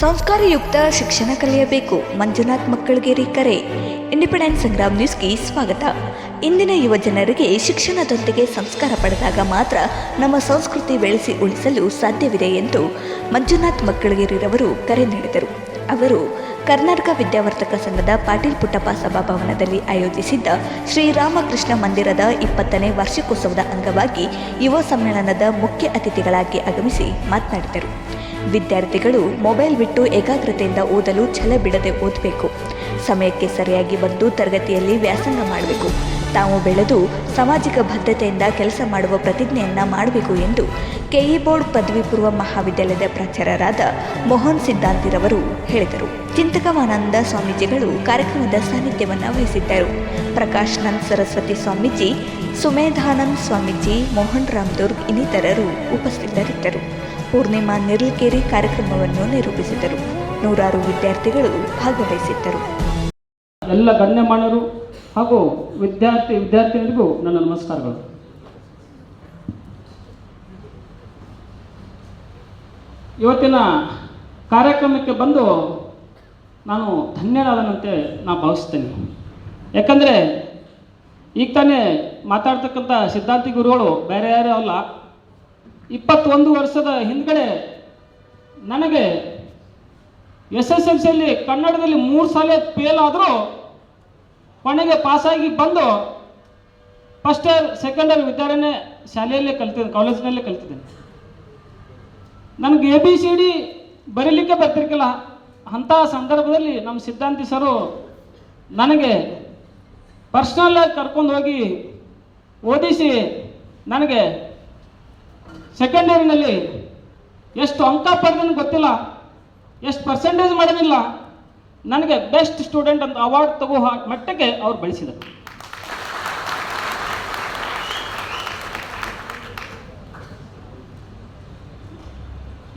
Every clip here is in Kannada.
ಸಂಸ್ಕಾರಯುಕ್ತ ಶಿಕ್ಷಣ ಕಲಿಯಬೇಕು. ಮಂಜುನಾಥ್ ಮಕ್ಕಳಿಗೆ ಕರೆ. ಇಂಡಿಪೆಂಡೆನ್ಸ್ ಸಂಗ್ರಾಮ್ ನ್ಯೂಸ್ಗೆ ಸ್ವಾಗತ. ಇಂದಿನ ಯುವ ಜನರಿಗೆ ಶಿಕ್ಷಣದೊಂದಿಗೆ ಸಂಸ್ಕಾರ ಪಡೆದಾಗ ಮಾತ್ರ ನಮ್ಮ ಸಂಸ್ಕೃತಿ ಬೆಳೆಸಿ ಉಳಿಸಲು ಸಾಧ್ಯವಿದೆ ಎಂದು ಮಂಜುನಾಥ್ ಮಕ್ಕಳಗೇರಿರವರು ಕರೆ ನೀಡಿದರು. ಅವರು ಕರ್ನಾಟಕ ವಿದ್ಯಾವರ್ತಕ ಸಂಘದ ಪಾಟೀಲ್ ಪುಟ್ಟಪ್ಪ ಸಭಾಭವನದಲ್ಲಿ ಆಯೋಜಿಸಿದ್ದ ಶ್ರೀರಾಮಕೃಷ್ಣ ಮಂದಿರದ ಇಪ್ಪತ್ತನೇ ವಾರ್ಷಿಕೋತ್ಸವದ ಅಂಗವಾಗಿ ಯುವ ಸಮ್ಮೇಳನದ ಮುಖ್ಯ ಅತಿಥಿಗಳಾಗಿ ಆಗಮಿಸಿ ಮಾತನಾಡಿದರು. ವಿದ್ಯಾರ್ಥಿಗಳು ಮೊಬೈಲ್ ಬಿಟ್ಟು ಏಕಾಗ್ರತೆಯಿಂದ ಓದಲು ಛಲ ಬಿಡದೆ ಓದಬೇಕು. ಸಮಯಕ್ಕೆ ಸರಿಯಾಗಿ ಬಂದು ತರಗತಿಯಲ್ಲಿ ವ್ಯಾಸಂಗ ಮಾಡಬೇಕು. ತಾವು ಬೆಳೆದು ಸಾಮಾಜಿಕ ಬದ್ಧತೆಯಿಂದ ಕೆಲಸ ಮಾಡುವ ಪ್ರತಿಜ್ಞೆಯನ್ನ ಮಾಡಬೇಕು ಎಂದು ಕೆಇ ಬೋರ್ಡ್ ಪದವಿ ಪೂರ್ವ ಮಹಾವಿದ್ಯಾಲಯದ ಪ್ರಚಾರರಾದ ಮೋಹನ್ ಸಿದ್ಧಾಂತಿರವರು ಹೇಳಿದರು. ಚಿಂತಕವಾನಂದ ಸ್ವಾಮೀಜಿಗಳು ಕಾರ್ಯಕ್ರಮದ ಸಾನ್ನಿಧ್ಯವನ್ನು ವಹಿಸಿದ್ದರು. ಪ್ರಕಾಶ್ ನಂದ್ ಸರಸ್ವತಿ ಸ್ವಾಮೀಜಿ, ಸುಮೇಧಾನಂದ್ ಸ್ವಾಮೀಜಿ, ಮೋಹನ್ ರಾಮ್ ದುರ್ಗ್ ಇನ್ನಿತರರು ಉಪಸ್ಥಿತರಿದ್ದರು. ಪೂರ್ಣಿಮಾ ನಿರ್ಲ್ಕೇರಿ ಕಾರ್ಯಕ್ರಮವನ್ನು ನಿರೂಪಿಸಿದರು. ನೂರಾರು ವಿದ್ಯಾರ್ಥಿಗಳು ಭಾಗವಹಿಸಿದ್ದರು. ಎಲ್ಲ ಗಣ್ಯಮಾನ್ಯರು ಹಾಗೂ ವಿದ್ಯಾರ್ಥಿ ವಿದ್ಯಾರ್ಥಿನಿಗೂ ನನ್ನ ನಮಸ್ಕಾರಗಳು. ಇವತ್ತಿನ ಕಾರ್ಯಕ್ರಮಕ್ಕೆ ಬಂದು ನಾನು ಧನ್ಯನಾದನಂತೆ ನಾನು ಭಾವಿಸ್ತೇನೆ. ಯಾಕಂದರೆ ಈಗ ತಾನೇ ಮಾತಾಡ್ತಕ್ಕಂಥ ಸಿದ್ಧಾಂತಿ ಗುರುಗಳು ಬೇರೆ ಯಾರೇ ಅಲ್ಲ. ಇಪ್ಪತ್ತೊಂದು ವರ್ಷದ ಹಿಂದ್ಗಡೆ ನನಗೆ ಎಸ್ ಎಸ್ ಎಲ್ ಸಿಯಲ್ಲಿ ಕನ್ನಡದಲ್ಲಿ ಮೂರು ಸಲ ಫೇಲ್ ಆದರೂ ಕೊನೆಗೆ ಪಾಸಾಗಿ ಬಂದು ಫಸ್ಟ್ ಇಯರ್ ಸೆಕೆಂಡ್ ಇಯರ್ ವಿದ್ಯಾರ್ಥಿನೇ ಶಾಲೆಯಲ್ಲೇ ಕಲ್ತಿದ್ದೆ ಕಾಲೇಜಿನಲ್ಲೇ ಕಲ್ತಿದ್ದೇನೆ. ನನಗೆ ಎ ಬಿ ಸಿ ಡಿ ಬರೀಲಿಕ್ಕೆ ಬರ್ತಿರ್ಕಿಲ್ಲ ಅಂಥ ಸಂದರ್ಭದಲ್ಲಿ ನಮ್ಮ ಸಿದ್ಧಾಂತಿ ಸರು ನನಗೆ ಪರ್ಸ್ನಲ್ಲಾಗಿ ಕರ್ಕೊಂಡು ಹೋಗಿ ಓದಿಸಿ ನನಗೆ ಸೆಕೆಂಡ್ ಇಯರ್ನಲ್ಲಿ ಎಷ್ಟು ಅಂಕ ಪಡೆದನು ಗೊತ್ತಿಲ್ಲ, ಎಷ್ಟು ಪರ್ಸೆಂಟೇಜ್ ಮಾಡೋದಿಲ್ಲ ನನಗೆ ಬೆಸ್ಟ್ ಸ್ಟೂಡೆಂಟ್ ಅಂತ ಅವಾರ್ಡ್ ತಗೋ ಮಟ್ಟಕ್ಕೆ ಅವ್ರು ಬೆಳೆಸಿದರು.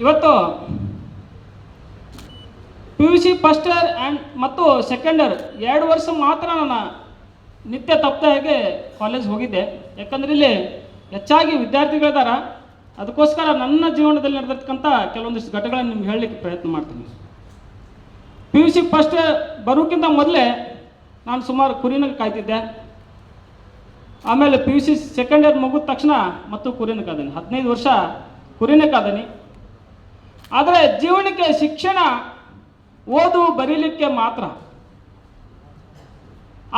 ಇವತ್ತು P U C first year and ಮತ್ತು ಸೆಕೆಂಡ್ ಇಯರ್ ಎರಡು ವರ್ಷ ಮಾತ್ರ ನಾನು ನಿತ್ಯ ತಪ್ಪದ ಹಾಗೆ ಕಾಲೇಜ್ ಹೋಗಿದ್ದೆ. ಯಾಕಂದ್ರೆ ಇಲ್ಲಿ ಹೆಚ್ಚಾಗಿ ವಿದ್ಯಾರ್ಥಿಗಳಿದ್ದಾರೆ ಅದಕ್ಕೋಸ್ಕರ ನನ್ನ ಜೀವನದಲ್ಲಿ ನಡೆದಿರ್ತಕ್ಕಂಥ ಕೆಲವೊಂದಿಷ್ಟು ಘಟಗಳನ್ನು ನಿಮ್ಗೆ ಹೇಳಲಿಕ್ಕೆ ಪ್ರಯತ್ನ ಮಾಡ್ತೀನಿ. ಪಿ ಯು ಸಿ ಫಸ್ಟ್ ಬರೋಕ್ಕಿಂತ ಮೊದಲೇ ನಾನು ಸುಮಾರು ಕುರಿನ ಕಾಯ್ತಿದ್ದೆ. ಆಮೇಲೆ P U C second year ಮುಗಿದ ತಕ್ಷಣ ಮತ್ತು ಕುರಿನ ಕಾದನಿ. ಹದಿನೈದು ವರ್ಷ ಕುರಿನ ಕಾದನಿ. ಆದರೆ ಜೀವನಕ್ಕೆ ಶಿಕ್ಷಣ ಓದು ಬರೀಲಿಕ್ಕೆ ಮಾತ್ರ.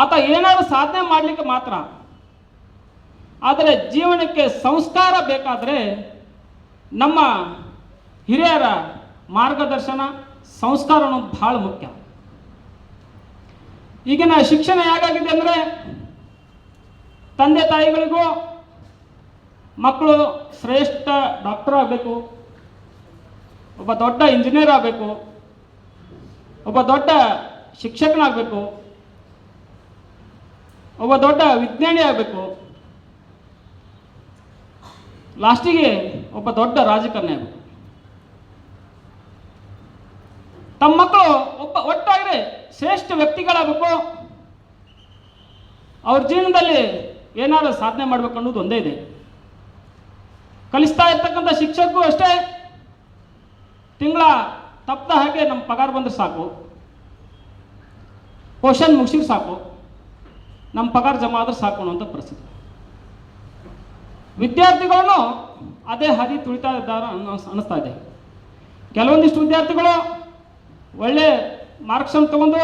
ಆತ ಏನಾದರೂ ಸಾಧನೆ ಮಾಡಲಿಕ್ಕೆ ಮಾತ್ರ. ಆದರೆ ಜೀವನಕ್ಕೆ ಸಂಸ್ಕಾರ ಬೇಕಾದರೆ ನಮ್ಮ ಹಿರಿಯರ ಮಾರ್ಗದರ್ಶನ ಸಂಸ್ಕಾರ ಅನ್ನೋದು ಭಾಳ ಮುಖ್ಯ. ಈಗಿನ ಶಿಕ್ಷಣ ಹೇಗಾಗಿದೆ ಅಂದರೆ ತಂದೆ ತಾಯಿಗಳಿಗೂ ಮಕ್ಕಳು ಶ್ರೇಷ್ಠ ಡಾಕ್ಟರ್ ಆಗಬೇಕು, ಒಬ್ಬ ದೊಡ್ಡ ಇಂಜಿನಿಯರ್ ಆಗಬೇಕು, ಒಬ್ಬ ದೊಡ್ಡ ಶಿಕ್ಷಕನಾಗಬೇಕು, ಒಬ್ಬ ದೊಡ್ಡ ವಿಜ್ಞಾನಿ ಆಗಬೇಕು. ಲಾಸ್ಟಿಗೆ ಒಬ್ಬ ದೊಡ್ಡ ರಾಜಕಾರಣಿ ಆಗಬೇಕು. ತಮ್ಮ ಮಕ್ಕಳು ಒಬ್ಬ ಒಟ್ಟಾಗಿ ಶ್ರೇಷ್ಠ ವ್ಯಕ್ತಿಗಳಾಗಬೇಕು. ಅವ್ರ ಜೀವನದಲ್ಲಿ ಏನಾದರೂ ಸಾಧನೆ ಮಾಡಬೇಕು ಅನ್ನೋದು ಒಂದೇ ಇದೆ. ಕಲಿಸ್ತಾ ಇರ್ತಕ್ಕಂಥ ಶಿಕ್ಷಕರು ಅಷ್ಟೇ ತಿಂಗಳ ತಪ್ಪದ ಹಾಗೆ ನಮ್ಮ ಪಗಾರ ಬಂದ್ರೆ ಸಾಕು. ಪೋಷನ್ ಮುಗಿಸಿದ್ರೆ ಸಾಕು. ನಮ್ಮ ಪಗಾರ ಜಮಾ ಆದ್ರೆ ಸಾಕು ಅನ್ನೋಂಥ ಪರಿಸ್ಥಿತಿ. ವಿದ್ಯಾರ್ಥಿಗಳನ್ನು ಅದೇ ಹಾದಿ ತುಳಿತಾ ಇದ್ದಾರೆ ಅನ್ನೋ ಅನ್ನಿಸ್ತಾ ಇದೆ. ಕೆಲವೊಂದಿಷ್ಟು ವಿದ್ಯಾರ್ಥಿಗಳು ಒಳ್ಳೆ ಮಾರ್ಕ್ಸನ್ನು ತಗೊಂಡು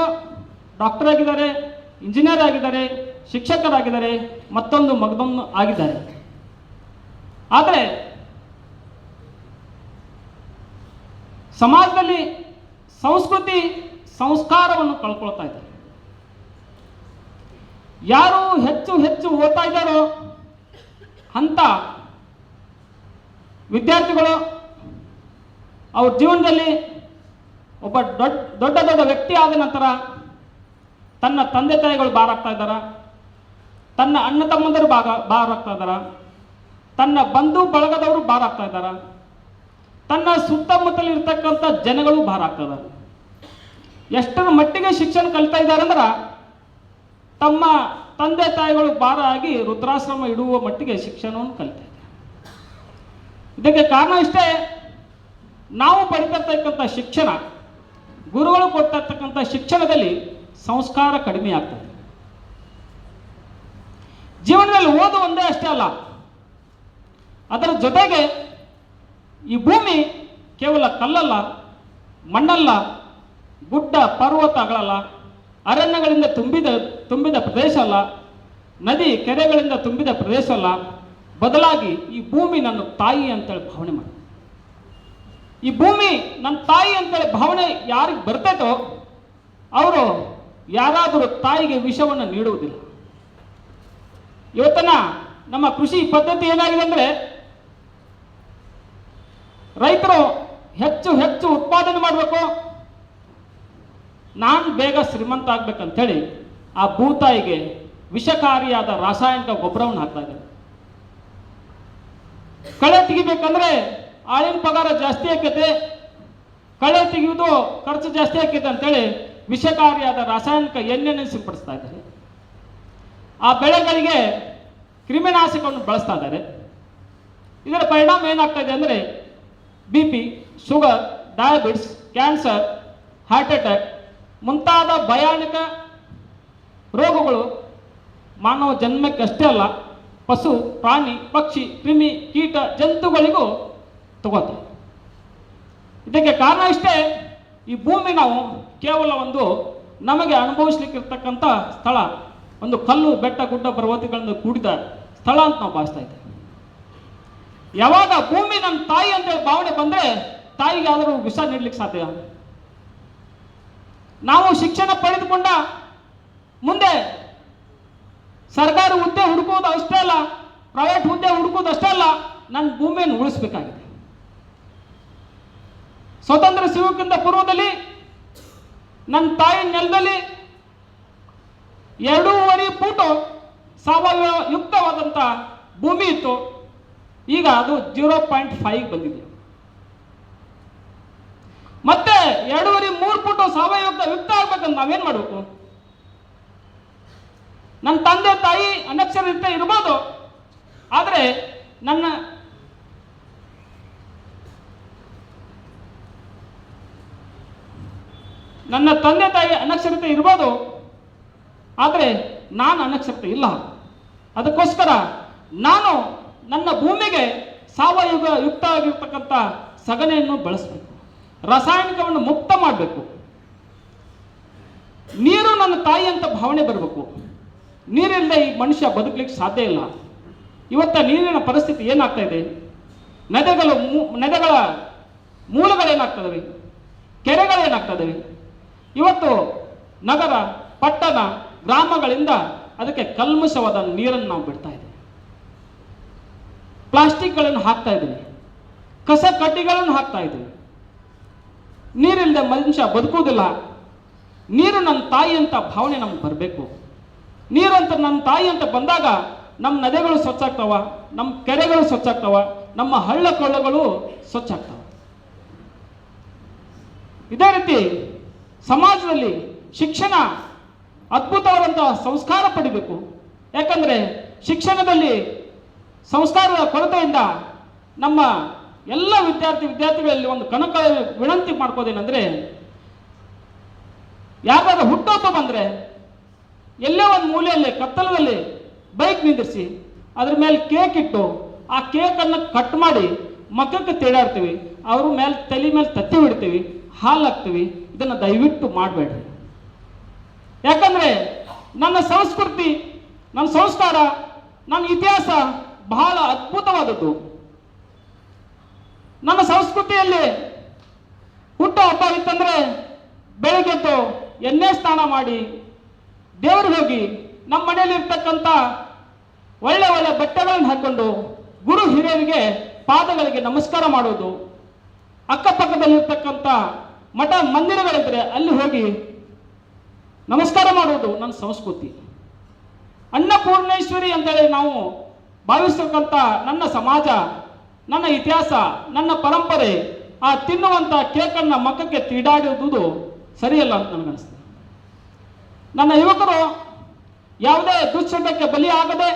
ಡಾಕ್ಟರ್ ಆಗಿದ್ದಾರೆ ಇಂಜಿನಿಯರ್ ಆಗಿದ್ದಾರೆ, ಶಿಕ್ಷಕರಾಗಿದ್ದಾರೆ, ಮತ್ತೊಂದು ಮಗದೊಂದು ಆಗಿದ್ದಾರೆ. ಆದರೆ ಸಮಾಜದಲ್ಲಿ ಸಂಸ್ಕೃತಿ, ಸಂಸ್ಕಾರವನ್ನು ಕಳ್ಕೊಳ್ತಾ ಇದೆ ಯಾರು ಹೆಚ್ಚು ಹೆಚ್ಚು ಓದ್ತಾ ಇದ್ದಾರೋ ಅಂತ ವಿದ್ಯಾರ್ಥಿಗಳು ಅವ್ರ ಜೀವನದಲ್ಲಿ ಒಬ್ಬ ದೊಡ್ಡ ದೊಡ್ಡ ದೊಡ್ಡ ವ್ಯಕ್ತಿ ಆದ ನಂತರ ತನ್ನ ತಂದೆ ತಾಯಿಗಳು ಬಾರಾಗ್ತಾ ಇದ್ದಾರ. ತನ್ನ ಅಣ್ಣ ತಮ್ಮಂದರು ಭಾಗ ಬಾರಾಗ್ತಾ ಇದ್ದಾರ. ತನ್ನ ಬಂಧು ಬಳಗದವರು ಬಾರಾಗ್ತಾ ಇದ್ದಾರ. ತನ್ನ ಸುತ್ತಮುತ್ತಲಿರ್ತಕ್ಕಂಥ ಜನಗಳು ಭಾರ ಇದ್ದಾರೆ. ಎಷ್ಟರ ಮಟ್ಟಿಗೆ ಶಿಕ್ಷಣ ಕಲಿತಾ ಇದ್ದಾರೆ ಅಂದ್ರೆ ತಮ್ಮ ತಂದೆ ತಾಯಿಗಳು ಭಾರ ಆಗಿ ರುದ್ರಾಶ್ರಮ ಇಡುವ ಮಟ್ಟಿಗೆ ಶಿಕ್ಷಣವನ್ನು ಕಲಿತಾ ಇದಕ್ಕೆ ಕಾರಣ ಇಷ್ಟೇ, ನಾವು ಪಡಿತಿರ್ತಕ್ಕಂಥ ಶಿಕ್ಷಣ ಗುರುಗಳು ಕೊಟ್ಟಿರ್ತಕ್ಕಂಥ ಶಿಕ್ಷಣದಲ್ಲಿ ಸಂಸ್ಕಾರ ಕಡಿಮೆ ಆಗ್ತದೆ. ಜೀವನದಲ್ಲಿ ಓದು ಒಂದೇ ಅಷ್ಟೇ ಅಲ್ಲ, ಅದರ ಜೊತೆಗೆ ಈ ಭೂಮಿ ಕೇವಲ ಕಲ್ಲಲ್ಲ, ಮಣ್ಣಲ್ಲ, ಗುಡ್ಡ, ಪರ್ವತಗಳಲ್ಲ, ಅರಣ್ಯಗಳಿಂದ ತುಂಬಿದ ತುಂಬಿದ ಪ್ರದೇಶ ಅಲ್ಲ, ನದಿ, ಕೆರೆಗಳಿಂದ ತುಂಬಿದ ಪ್ರದೇಶ ಅಲ್ಲ, ಬದಲಾಗಿ ಈ ಭೂಮಿ ನನ್ನ ತಾಯಿ ಅಂತೇಳಿ ಭಾವನೆ ಮಾಡಿ ಈ ಭೂಮಿ ನನ್ನ ತಾಯಿ ಅಂತೇಳಿ ಭಾವನೆ ಯಾರಿಗೆ ಬರ್ತೈತೋ ಅವರು ಯಾರಾದರೂ ತಾಯಿಗೆ ವಿಷವನ್ನು ನೀಡುವುದಿಲ್ಲ. ಇವತ್ತನ ನಮ್ಮ ಕೃಷಿ ಪದ್ಧತಿ ಏನಾಗಿದೆ ಅಂದರೆ ರೈತರು ಹೆಚ್ಚು ಹೆಚ್ಚು ಉತ್ಪಾದನೆ ಮಾಡಬೇಕು. ನಾನು ಬೇಗ ಶ್ರೀಮಂತ ಆಗ್ಬೇಕಂತೇಳಿ ಆ ಭೂತಾಯಿಗೆ ವಿಷಕಾರಿಯಾದ ರಾಸಾಯನಿಕ ಗೊಬ್ಬರವನ್ನು ಹಾಕ್ತಾ ಇದ್ದಾರೆ ಕಳೆ ತೆಗಿಬೇಕಂದ್ರೆ ಆಳಿನ ಪಗಾರ ಜಾಸ್ತಿ ಆಕೈತೆ, ಕಳೆ ತೆಗೆಯುವುದು ಖರ್ಚು ಜಾಸ್ತಿ ಆಕೈತೆ ಅಂತೇಳಿ ವಿಷಕಾರಿಯಾದ ರಾಸಾಯನಿಕ ಎಣ್ಣೆಯನ್ನು ಸಿಂಪಡಿಸ್ತಾ ಇದ್ದಾರೆ. ಆ ಬೆಳೆಗಳಿಗೆ ಕ್ರಿಮಿನಾಶಕವನ್ನು ಬಳಸ್ತಾ ಇದ್ದಾರೆ. ಇದರ ಪರಿಣಾಮ ಏನಾಗ್ತಾ ಇದೆ ಅಂದರೆ B P sugar diabetes cancer heart attack ಮುಂತಾದ ಭಯಾನಕ ರೋಗಗಳು ಮಾನವ ಜನ್ಮಕ್ಕಷ್ಟೇ ಅಲ್ಲ, ಪಶು, ಪ್ರಾಣಿ, ಪಕ್ಷಿ, ಕ್ರಿಮಿ ಕೀಟ, ಜಂತುಗಳಿಗೂ ತಗೋತಾರೆ ಇದಕ್ಕೆ ಕಾರಣ ಇಷ್ಟೇ, ಈ ಭೂಮಿ ನಾವು ಕೇವಲ ಒಂದು ನಮಗೆ ಅನುಭವಿಸ್ಲಿಕ್ಕಿರ್ತಕ್ಕಂಥ ಸ್ಥಳ, ಒಂದು ಕಲ್ಲು, ಬೆಟ್ಟ, ಗುಡ್ಡ, ಪರ್ವತಗಳನ್ನು ಕೂಡಿದ ಸ್ಥಳ ಅಂತ ನಾವು ಭಾವಿಸ್ತಾ ಇದ್ದೇವೆ. ಯಾವಾಗ ಭೂಮಿ ನಮ್ಮ ತಾಯಿ ಅಂತ ಭಾವನೆ ಬಂದರೆ ತಾಯಿಗೆ ಆದರೂ ವಿಷ ನೀಡ್ಲಿಕ್ಕೆ ಸಾಧ್ಯ? ನಾವು ಶಿಕ್ಷಣ ಪಡೆದುಕೊಂಡ ಮುಂದೆ ಸರ್ಕಾರಿ ಹುದ್ದೆ ಹುಡುಕೋದು ಅಷ್ಟೇ ಅಲ್ಲ ಪ್ರೈವೇಟ್ ಹುದ್ದೆ ಹುಡುಕೋದು ಅಷ್ಟೇ ಅಲ್ಲ ನನ್ನ ಭೂಮಿಯನ್ನು ಉಳಿಸ್ಬೇಕಾಗಿದೆ. ಸ್ವತಂತ್ರ ಸಿಗೋಕ್ಕಿಂತ ಪೂರ್ವದಲ್ಲಿ ನನ್ನ ತಾಯಿ ನೆಲದಲ್ಲಿ ಎರಡೂವರೆ ಫೂಟು ಸಾವಯವ ಯುಕ್ತವಾದಂಥ ಭೂಮಿ ಇತ್ತು. ಈಗ ಅದು ಜೀರೋ ಪಾಯಿಂಟ್ ಫೈವ್ ಬಂದಿದೆ. ಮತ್ತೆ ಎರಡೂವರೆ ಮೂರು ಫುಟು ಸಾವಯವ ಯುಕ್ತ ಆಗ್ಬೇಕಂತ ನಾವೇನ್ ಮಾಡಬೇಕು? ನನ್ನ ತಂದೆ ತಾಯಿ ಅನಕ್ಷರತೆ ಇರ್ಬೋದು. ಆದರೆ ನನ್ನ ನನ್ನ ತಂದೆ ತಾಯಿ ಅನಕ್ಷರತೆ ಇರ್ಬೋದು, ಆದರೆ ನಾನು ಅನಕ್ಷರತೆ ಇಲ್ಲ. ಅದಕ್ಕೋಸ್ಕರ ನಾನು ನನ್ನ ಭೂಮಿಗೆ ಸಾವಯವ ಯುಕ್ತ ಆಗಿರ್ತಕ್ಕಂಥ ಸಗಣಿಯನ್ನು ಬಳಸಬೇಕು, ರಾಸಾಯನಿಕವನ್ನು ಮುಕ್ತ ಮಾಡಬೇಕು. ನೀರು ನನ್ನ ತಾಯಿ ಅಂತ ಭಾವನೆ ಬರಬೇಕು. ನೀರಿಲ್ಲದೆ ಈ ಮನುಷ್ಯ ಬದುಕಲಿಕ್ಕೆ ಸಾಧ್ಯ ಇಲ್ಲ. ಇವತ್ತ ನೀರಿನ ಪರಿಸ್ಥಿತಿ ಏನಾಗ್ತಾ ಇದೆ? ನದಿಗಳು ನದಿಗಳ ಮೂಲಗಳೇನಾಗ್ತದವೆ ಕೆರೆಗಳೇನಾಗ್ತದವೆ ಇವತ್ತು ನಗರ, ಪಟ್ಟಣ, ಗ್ರಾಮಗಳಿಂದ ಅದಕ್ಕೆ ಕಲ್ಮಶವಾದ ನೀರನ್ನು ನಾವು ಬಿಡ್ತಾ ಇದ್ದೀವಿ. ಪ್ಲಾಸ್ಟಿಕ್ಗಳನ್ನು ಹಾಕ್ತಾ ಇದ್ದೀವಿ. ಕಸ ಕಡ್ಡಿಗಳನ್ನು ಹಾಕ್ತಾ ಇದ್ದೀವಿ. ನೀರಿಲ್ಲದೆ ಮನುಷ್ಯ ಬದುಕುವುದಿಲ್ಲ. ನೀರು ನನ್ನ ತಾಯಿ ಅಂತ ಭಾವನೆ ನಮ್ಗೆ ಬರಬೇಕು. ನೀರು ಅಂತ ನನ್ನ ತಾಯಿ ಅಂತ ಬಂದಾಗ ನಮ್ಮ ನದಿಗಳು ಸ್ವಚ್ಛ ಆಗ್ತಾವ, ನಮ್ಮ ಕೆರೆಗಳು ಸ್ವಚ್ಛ ಆಗ್ತಾವ, ನಮ್ಮ ಹಳ್ಳ ಕೊಳ್ಳಗಳು ಸ್ವಚ್ಛ ಆಗ್ತಾವ. ಇದೇ ರೀತಿ ಸಮಾಜದಲ್ಲಿ ಶಿಕ್ಷಣ ಅದ್ಭುತವಾದಂತಹ ಸಂಸ್ಕಾರ ಪಡಿಬೇಕು. ಯಾಕಂದರೆ ಶಿಕ್ಷಣದಲ್ಲಿ ಸಂಸ್ಕಾರದ ಕೊರತೆಯಿಂದ ನಮ್ಮ ಎಲ್ಲ ವಿದ್ಯಾರ್ಥಿ ವಿದ್ಯಾರ್ಥಿಗಳಲ್ಲಿ ಒಂದು ಕನಕ ವಿನಂತಿ ಮಾಡ್ಕೋದೇನೆಂದರೆ ಯಾರಾದ್ರೂ ಹುಟ್ಟುಹಬ್ಬ ಬಂದರೆ ಎಲ್ಲೇ ಒಂದು ಮೂಲೆಯಲ್ಲಿ ಕತ್ತಲದಲ್ಲಿ ಬೈಕ್ ನಿಂದಿರಿಸಿ, ಅದ್ರ ಮೇಲೆ ಕೇಕ್ ಇಟ್ಟು ಆ ಕೇಕನ್ನು ಕಟ್ ಮಾಡಿ ಮಕ್ಕಕ್ಕೆ ತೇಡಾಡ್ತೀವಿ ಅವ್ರ ಮೇಲೆ ತಲೆ ಮೇಲೆ ತತ್ತಿ ಬಿಡ್ತೀವಿ ಹಾಲು ಹಾಕ್ತೀವಿ. ಇದನ್ನು ದಯವಿಟ್ಟು ಮಾಡಬೇಡ್ರಿ. ಯಾಕಂದ್ರೆ ನನ್ನ ಸಂಸ್ಕೃತಿ, ನನ್ನ ಸಂಸ್ಕಾರ, ನನ್ನ ಇತಿಹಾಸ ಬಹಳ ಅದ್ಭುತವಾದದ್ದು. ನನ್ನ ಸಂಸ್ಕೃತಿಯಲ್ಲಿ ಹುಟ್ಟು ಹಬ್ಬ ಇತ್ತಂದರೆ ಬೆಳಗ್ಗೆ ಎದ್ದು ಎಣ್ಣೆ ಸ್ನಾನ ಮಾಡಿ ದೇವ್ರಿಗೆ ಹೋಗಿ ನಮ್ಮ ಮನೆಯಲ್ಲಿ ಇರ್ತಕ್ಕಂಥ ಒಳ್ಳೆ ಒಳ್ಳೆ ಬಟ್ಟೆಗಳನ್ನು ಹಾಕೊಂಡು ಗುರು ಹಿರಿಯರಿಗೆ ಪಾದಗಳಿಗೆ ನಮಸ್ಕಾರ ಮಾಡೋದು, ಅಕ್ಕಪಕ್ಕದಲ್ಲಿರ್ತಕ್ಕಂಥ ಮಠ ಮಂದಿರಗಳಿದ್ರೆ ಅಲ್ಲಿ ಹೋಗಿ ನಮಸ್ಕಾರ ಮಾಡುವುದು ನನ್ನ ಸಂಸ್ಕೃತಿ. ಅನ್ನಪೂರ್ಣೇಶ್ವರಿ ಅಂತೇಳಿ ನಾವು ಭಾವಿಸ್ತಕ್ಕಂಥ ನನ್ನ ಸಮಾಜ, ನನ್ನ ಇತಿಹಾಸ, ನನ್ನ ಪರಂಪರೆ, ಆ ತಿನ್ನುವಂಥ ಕೇಕನ್ನ ಮಕ್ಕಕ್ಕೆ ತೀಡಾಡುವುದು ಸರಿಯಲ್ಲ ಅಂತ ನನಗನ್ನಿಸ್ತದೆ ನನ್ನ ಯುವಕರು ಯಾವುದೇ ದುಶ್ಚಟಕ್ಕೆ ಬಲಿಯಾಗದೆ